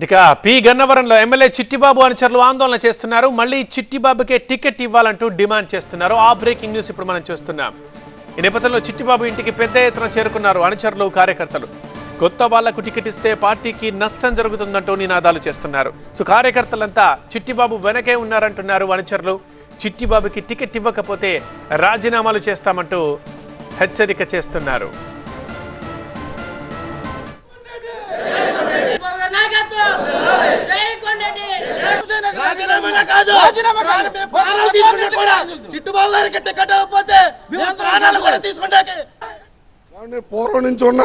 ఇక పి గన్నవరంలో ఎమ్మెల్యే చిట్టిబాబు అనుచరులు ఆందోళన చేస్తున్నారు. మళ్ళీ చిట్టిబాబుకే టికెట్ ఇవ్వాలంటూ డిమాండ్ చేస్తున్నారు. ఆ బ్రేకింగ్ న్యూస్ ఇప్పుడు మనం చూస్తున్నాం. ఈ నేపథ్యంలో చిట్టిబాబు ఇంటికి పెద్ద ఎత్తున చేరుకున్నారు అనుచరులు కార్యకర్తలు. కొత్త వాళ్ళకు టికెట్ ఇస్తే పార్టీకి నష్టం జరుగుతుందంటూ నినాదాలు చేస్తున్నారు. సో కార్యకర్తలంతా చిట్టిబాబు వెనకే ఉన్నారంటున్నారు అనుచరులు. చిట్టిబాబుకి టికెట్ ఇవ్వకపోతే రాజీనామాలు చేస్తామంటూ హెచ్చరిక చేస్తున్నారు. రాజీనామా కాదు. రాజీనామా కాదు. మేము ప్రాణాలు తీసుకుంటే కూడా చిట్టుబాబు గారికి టికెట్ అవ్వకపోతే మేము ప్రాణాలు కూడా తీసుకుంటాకి. ఏమండి, పూర్వం నుంచి ఉన్న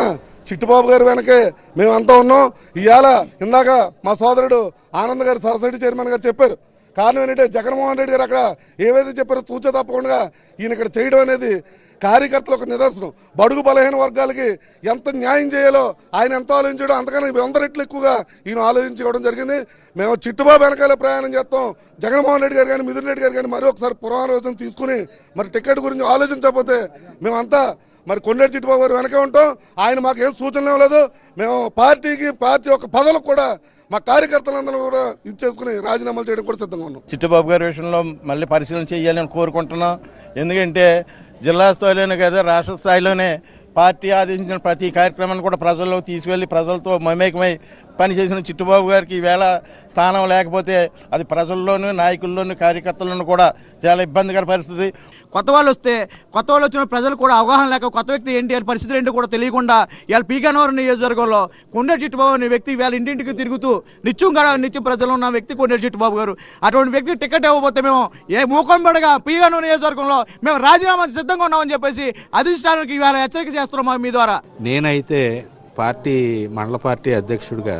చిట్టుబాబు గారి వెనకే మేమంతా ఉన్నాం. ఇవాళ ఇందాక మా సోదరుడు ఆనంద్ గారు సొసైటీ చైర్మన్ గారు చెప్పారు. కారణం ఏంటంటే జగన్మోహన్ రెడ్డి గారు అక్కడ ఏవైతే చెప్పారో తూచే తప్పకుండా ఈయన ఇక్కడ చేయడం అనేది కార్యకర్తల ఒక నిదర్శనం. బడుగు బలహీన వర్గాలకి ఎంత న్యాయం చేయాలో ఆయన ఎంత ఆలోచించడం అంతకన్నా వంద రెట్లు ఎక్కువగా ఈయన ఆలోచించుకోవడం జరిగింది. మేము చిట్టుబాబు వెనకాల ప్రయాణం చేస్తాం. జగన్మోహన్ రెడ్డి గారు కానీ మిథున్ రెడ్డి గారు కానీ మరొకసారి ఒకసారి పునరాలోచన తీసుకుని మరి టికెట్ గురించి ఆలోచించకపోతే మేమంతా మరి కొండేటి చిట్టుబాబు గారు వెనకే ఉంటాం. ఆయన మాకు ఏం సూచనలు ఇవ్వలేదు. మేము పార్టీకి పార్టీ యొక్క పదవులకు కూడా మా కార్యకర్తలందరూ కూడా ఇచ్చేసుకుని రాజీనామాలు చేయడం కూడా సిద్ధంగా ఉన్నాం. చిట్టుబాబు గారి విషయంలో మళ్ళీ పరిశీలన చేయాలని కోరుకుంటున్నాం. ఎందుకంటే జిల్లా స్థాయిలోనే కదా రాష్ట్ర స్థాయిలోనే పార్టీ ఆదేశించిన ప్రతి కార్యక్రమాన్ని కూడా ప్రజల్లో తీసుకెళ్ళి ప్రజలతో మమేకమై పనిచేసిన చిట్టుబాబు గారికి ఈవేళ స్థానం లేకపోతే అది ప్రజల్లోనూ నాయకుల్లోనూ కార్యకర్తల్లోనూ కూడా చాలా ఇబ్బందికర పరిస్థితి. కొత్త వాళ్ళు వస్తే కొత్త వాళ్ళు వచ్చిన ప్రజలు కూడా అవగాహన లేక కొత్త వ్యక్తి ఏంటి అని పరిస్థితి ఏంటో కూడా తెలియకుండా ఇవాళ పీగనవరం నియోజకవర్గంలో కొండేరు చిట్టుబాబు అనే వ్యక్తి ఇవాళ ఇంటింటికి తిరుగుతూ నిత్యం గడ నిత్యం ప్రజలు ఉన్న వ్యక్తి కొండేరు చిట్టుబాబు గారు. అటువంటి వ్యక్తి టికెట్ ఇవ్వబోతే మేము ఏ మూకంబడిగా పీగనవరం నియోజకవర్గంలో మేము రాజీనామా సిద్ధంగా ఉన్నామని చెప్పేసి అధిష్టానానికి ఇవాళ హెచ్చరిక చేస్తున్నాం మీ ద్వారా? నేనైతే పార్టీ మండల పార్టీ అధ్యక్షుడిగా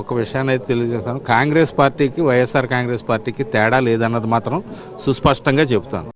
ఒక విషయాన్ని అయితే తెలియజేస్తాను. కాంగ్రెస్ పార్టీకి వైఎస్ఆర్ కాంగ్రెస్ పార్టీకి తేడా లేదన్నది మాత్రం సుస్పష్టంగా చెబుతాను.